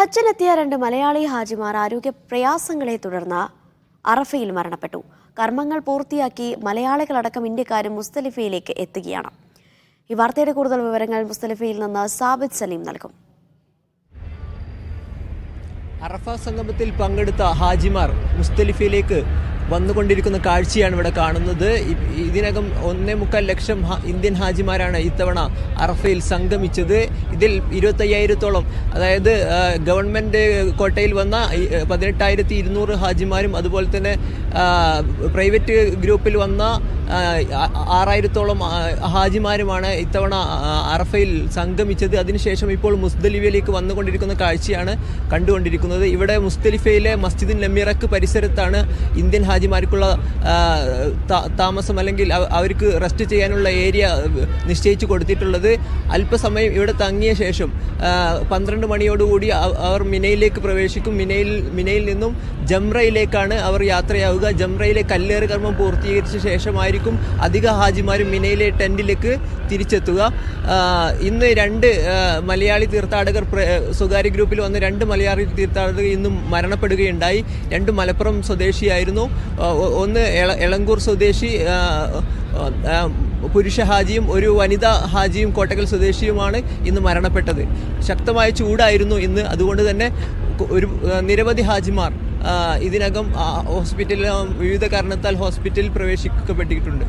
ഹജ്ജിനെത്തിയ രണ്ട് മലയാളി ഹാജിമാർ ആരോഗ്യ പ്രയാസങ്ങളെ തുടർന്ന് അറഫയിൽ മരണപ്പെട്ടു. കർമ്മങ്ങൾ പൂർത്തിയാക്കി മലയാളികളടക്കം ഇന്ത്യക്കാരും മുസ്തലിഫയിലേക്ക് എത്തുകയാണ്. ഈ വാർത്തയുടെ കൂടുതൽ വിവരങ്ങൾ മുസ്തലിഫയിൽ നിന്ന് സാബിദ് സലീം നൽകും. അറഫ സംഗമത്തിൽ പങ്കെടുത്ത ഹാജിമാർ മുസ്തലിഫയിലേക്ക് വന്നുകൊണ്ടിരിക്കുന്ന കാഴ്ചയാണ് ഇവിടെ കാണുന്നത്. ഇതിനകം ഒന്നേ മുക്കാൽ ലക്ഷം ഇന്ത്യൻ ഹാജിമാരാണ് ഇത്തവണ അറഫയിൽ സംഗമിച്ചത്. ഇതിൽ ഇരുപത്തയ്യായിരത്തോളം അതായത് ഗവൺമെന്റ് കോട്ടയിൽ വന്ന പതിനെട്ടായിരത്തി ഇരുന്നൂറ് ഹാജിമാരും അതുപോലെ തന്നെ പ്രൈവറ്റ് ഗ്രൂപ്പിൽ വന്ന ആറായിരത്തോളം ഹാജിമാരുമാണ് ഇത്തവണ അറഫയിൽ സംഗമിച്ചത്. അതിനുശേഷം ഇപ്പോൾ മുസ്ദലിഫയിലേക്ക് വന്നുകൊണ്ടിരിക്കുന്ന കാഴ്ചയാണ് കണ്ടുകൊണ്ടിരിക്കുന്നത്. ഇവിടെ മുസ്ദലിഫയിലെ മസ്ജിദിൻ ലമ്മിറക്ക് പരിസരത്താണ് ഇന്ത്യൻ ഹാജിമാർക്കുള്ള താമസം അല്ലെങ്കിൽ അവർക്ക് റെസ്റ്റ് ചെയ്യാനുള്ള ഏരിയ നിശ്ചയിച്ചു കൊടുത്തിട്ടുള്ളത്. അല്പസമയം ഇവിടെ തങ്ങിയ ശേഷം പന്ത്രണ്ട് മണിയോടുകൂടി അവർ മിനയിലേക്ക് പ്രവേശിക്കും. മിനയിൽ മിനയിൽ നിന്നും ജംറയിലേക്കാണ് അവർ യാത്രയാവുക. ജംറയിലെ കല്ലേറ് കർമ്മം പൂർത്തീകരിച്ച ശേഷമായിരിക്കും അധിക ഹാജിമാരും മിനയിലെ ടെന്റിലേക്ക് തിരിച്ചെത്തുക. ഇന്ന് രണ്ട് മലയാളി തീർത്ഥാടകർ സ്വകാര്യ ഗ്രൂപ്പിൽ വന്ന രണ്ട് മലയാളി തീർത്ഥാടകർ ഇന്നും മരണപ്പെടുകയുണ്ടായി. രണ്ട് മലപ്പുറം സ്വദേശിയായിരുന്നു. ഒന്ന് എള- എളങ്കൂർ സ്വദേശി പുരുഷ ഹാജിയും ഒരു വനിതാ ഹാജിയും കോട്ടക്കൽ സ്വദേശിയുമാണ് ഇന്ന് മരണപ്പെട്ടത്. ശക്തമായ ചൂടായിരുന്നു ഇന്ന്. അതുകൊണ്ട് തന്നെ ഒരു നിരവധി ഹാജിമാർ ഇതിനകം ഹോസ്പിറ്റലിൽ വിവിധ കാരണത്താൽ ഹോസ്പിറ്റലിൽ പ്രവേശിക്കപ്പെട്ടിട്ടുണ്ട്.